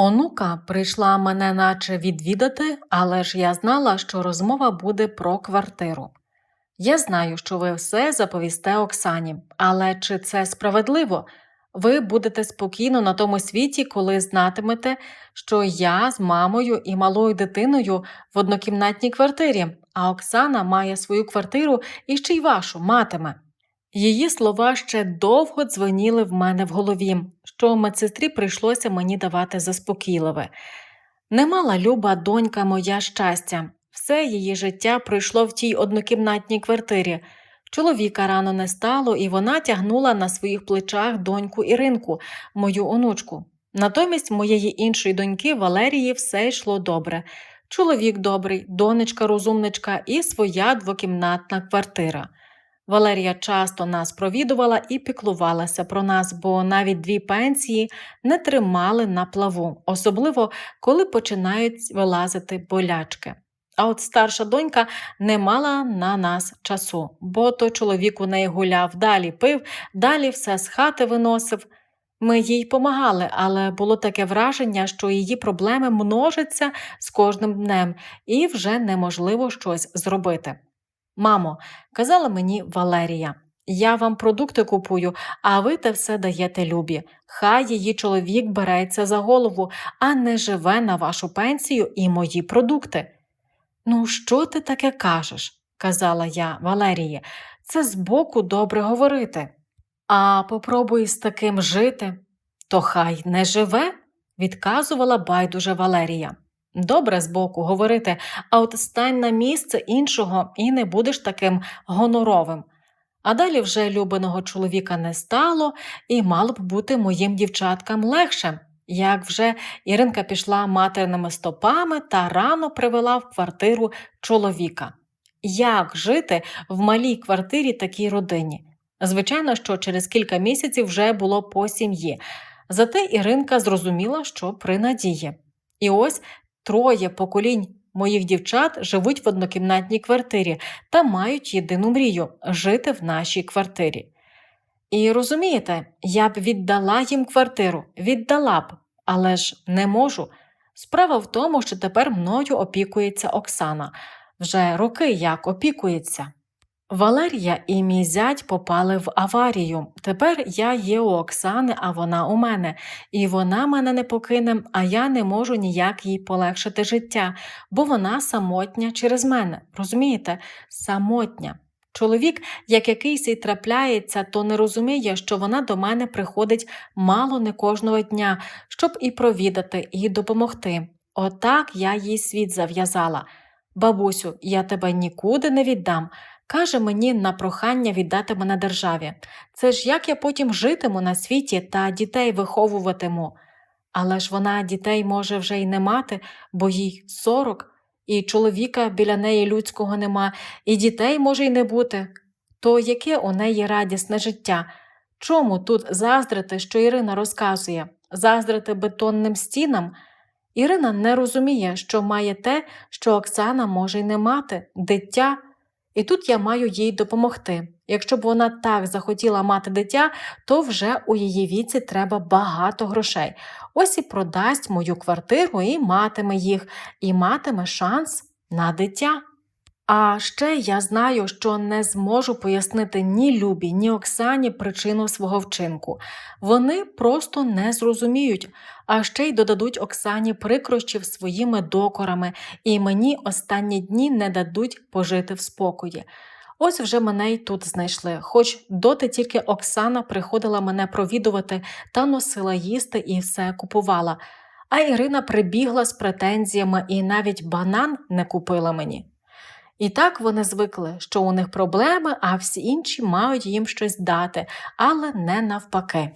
Онука прийшла мене наче відвідати, але ж я знала, що розмова буде про квартиру. Я знаю, що ви все заповісте Оксані, але чи це справедливо? Ви будете спокійно на тому світі, коли знатимете, що я з мамою і малою дитиною в однокімнатній квартирі, а Оксана має свою квартиру і ще й вашу матиме. Її слова ще довго дзвоніли в мене в голові, що медсестрі прийшлося мені давати заспокійливе. Не мала люба донька моя щастя, все її життя пройшло в тій однокімнатній квартирі. Чоловіка рано не стало, і вона тягнула на своїх плечах доньку Іринку, мою онучку. Натомість моєї іншої доньки Валерії все йшло добре. Чоловік добрий, донечка розумничка і своя двокімнатна квартира. Валерія часто нас провідувала і піклувалася про нас, бо навіть дві пенсії не тримали на плаву, особливо коли починають вилазити болячки. А от старша донька не мала на нас часу, бо то чоловік у неї гуляв, далі пив, далі все з хати виносив. Ми їй помагали, але було таке враження, що її проблеми множаться з кожним днем, і вже неможливо щось зробити. Мамо, казала мені Валерія, я вам продукти купую, а ви те все даєте любі. Хай її чоловік береться за голову, а не живе на вашу пенсію і мої продукти. Ну, що ти таке кажеш? казала я Валерії, це збоку добре говорити. А попробуй з таким жити, то хай не живе, відказувала байдуже Валерія. Добре збоку говорити, а от стань на місце іншого і не будеш таким гоноровим. А далі вже любиного чоловіка не стало, і мало б бути моїм дівчаткам легше, як вже Іринка пішла матерними стопами та рано привела в квартиру чоловіка. Як жити в малій квартирі такій родині? Звичайно, що через кілька місяців вже було по сім'ї, зате Іринка зрозуміла, що при надії. І ось троє поколінь моїх дівчат живуть в однокімнатній квартирі та мають єдину мрію жити в нашій квартирі. І розумієте, я б віддала їм квартиру, віддала б, але ж не можу. Справа в тому, що тепер мною опікується Оксана, вже роки як опікується. Валерія і мій зять попали в аварію. Тепер я є у Оксани, а вона у мене, і вона мене не покине, а я не можу ніяк їй полегшити життя, бо вона самотня через мене. Розумієте? Самотня. Чоловік, як якийсь і трапляється, то не розуміє, що вона до мене приходить мало не кожного дня, щоб і провідати, і допомогти. Отак я їй світ зав'язала. Бабусю, я тебе нікуди не віддам. Каже мені на прохання віддати мене державі. Це ж як я потім житиму на світі та дітей виховуватиму. Але ж вона дітей може вже й не мати, бо їй сорок, і чоловіка біля неї людського нема, і дітей може й не бути. То яке у неї радісне життя? Чому тут заздрити, що Ірина розказує, заздрити бетонним стінам? Ірина не розуміє, що має те, що Оксана може й не мати, дитя. І тут я маю їй допомогти. Якщо б вона так захотіла мати дитя, то вже у її віці треба багато грошей. Ось і продасть мою квартиру і матиме їх, і матиме шанс на дитя. А ще я знаю, що не зможу пояснити ні Любі, ні Оксані причину свого вчинку. Вони просто не зрозуміють, а ще й додадуть Оксані прикрощів своїми докорами, і мені останні дні не дадуть пожити в спокої. Ось вже мене й тут знайшли, хоч доти тільки Оксана приходила мене провідувати та носила їсти і все купувала. А Ірина прибігла з претензіями і навіть банан не купила мені. І так вони звикли, що у них проблеми, а всі інші мають їм щось дати, але не навпаки.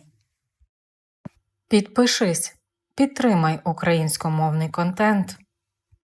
Підпишись, підтримай українськомовний контент.